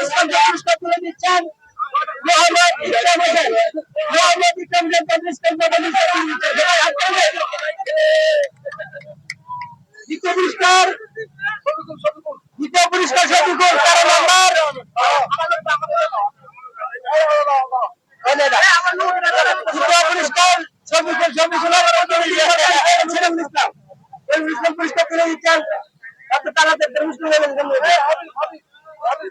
ইসলামকে পুরস্কার তুলে দিচ্ছেন মোহাম্মদ ইসলাম হোসেন মোহাম্মদ ইসলাম সবাই হাত তালি। দ্বিতীয় পুরস্কার দ্বিতীয় পুরস্কার শফিকুল তেরো নম্বর দ্বিতীয় পুরস্কার আপনি মুসলিম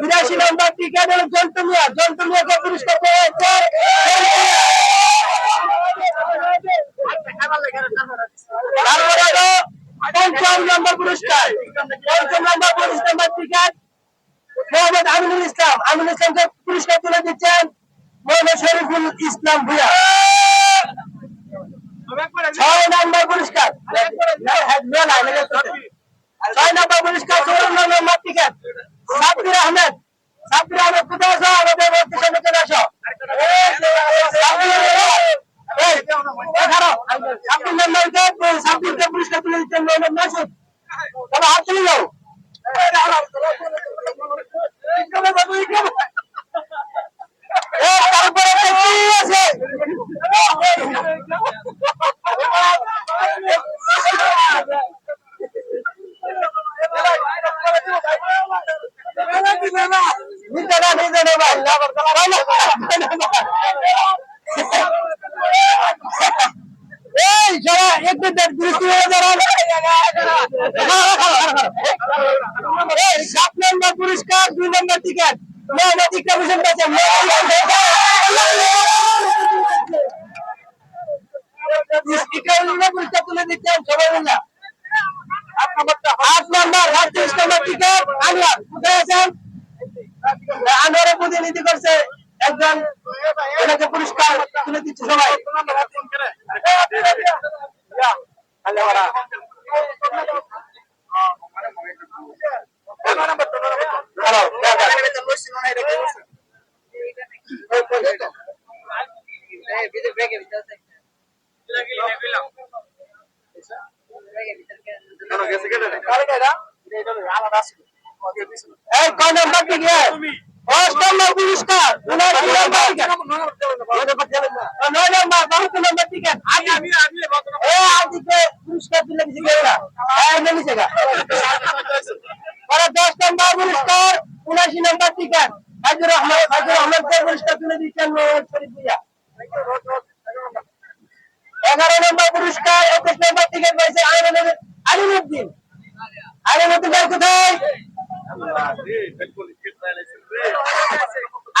বিরাশি নাম্বার টিকেট হলো জন্টু মিয়া জন্টু মিয়াকে পুরস্কার দেওয়া তারপরে পঞ্চম পুরস্কার। পঞ্চম নম্বর নম্বর টিকেট মোহাম্মদ আমিনুল ইসলাম। আমিনুল ইসলামকে পুরস্কার তুলে দিচ্ছেন মোহাম্মদ শরীফুল ইসলাম ভুয়া ছয় নম্বর পুরস্কার। ছয় নম্বর পুরস্কার চৌরান্ন নম্বর টিকেট সাব্বির আহমেদ সাব্বির আহমেদ কোথায় আছো? আমাদের সামনে চলে আসো। সাব্বির, নম্বরকে সাব্বিরকে পুরস্কার তুলে দিচ্ছেন মোহাম্মদ মাসুদ। তাহলে হাত তুলে যাও তারপরে কি আছে। এই যারা একটু দেখ দৃষ্টি সাত নম্বর পুরস্কার দুই নম্বর টিকেট হোসেন কাছে ইকরাম হোসেন পুরস্কার তুলে দিচ্ছেন সবাই আট নম্বর আটত্রিশ নম্বর টিকেট আনোয়ার কোথায় আছেন আনোয়ারের প্রতিনিধি করছে একজন। এনাকে পুরস্কার তুলে দিচ্ছে সবাই। এই, কয় নম্বর বাহাত্তর নম্বর টিকেট আগে এ, আদিকে পুরস্কার দিলে কিছু না। হ্যাঁ মিলিছে গা পরে দশ নম্বর পুরস্কার, উনাশি নম্বর টিকেট হাজুর রহমান এগারো নম্বর পুরস্কার, একুশ নম্বর টিকেট পাইছে আলিমুদ্দিন ভাই কোথায়?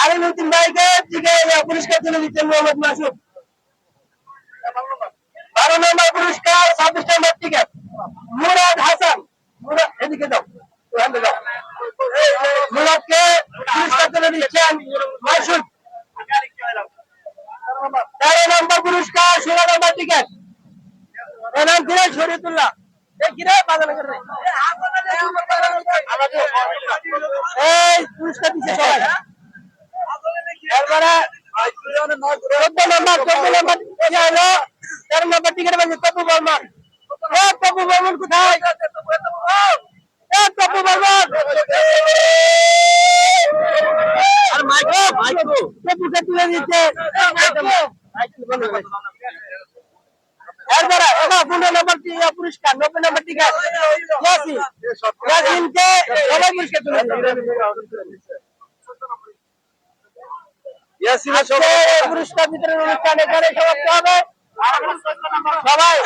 আলিমুদ্দিন ভাইকে টিকে পুরস্কার তুলে দিচ্ছেন মোহাম্মদ মাসুদ। বারো নম্বর পুরস্কার, ছাব্বিশ নম্বর টিকেট। মুরাদ হাসান। মুরাদ, এদিকে যাও। ওখানে মুরাদকে পুরস্কার তুলে দিচ্ছেন মাসুদ। তেরো নম্বর পুরস্কার, ষোলো নম্বর টিকেট। এর নাম কিরে শরীয়তুল্লাহ এই কিরে বাজারে করে এই পুরস্কার দিচ্ছে সবাই। এরপরে চোদ্দ নম্বর চোদ্দ নম্বর ইয়ে হলো তেরো নম্বর টিকিট পাচ্ছে তপু বর্মন। এ তপু বর্মন কোথায়? এ তপু বর্মন। আর মাইকো মাইকো। তপুকে তুলে দিচ্ছে। এরপরে পনেরো নম্বর পুরস্কার নব্বই নম্বর টিকিট ইয়াসিন ইয়াসিনকে সবাই পুরস্কার তুলে পুরস্কার বিতরণ অনুষ্ঠান এখানে সমাপ্ত হবে। সবাই।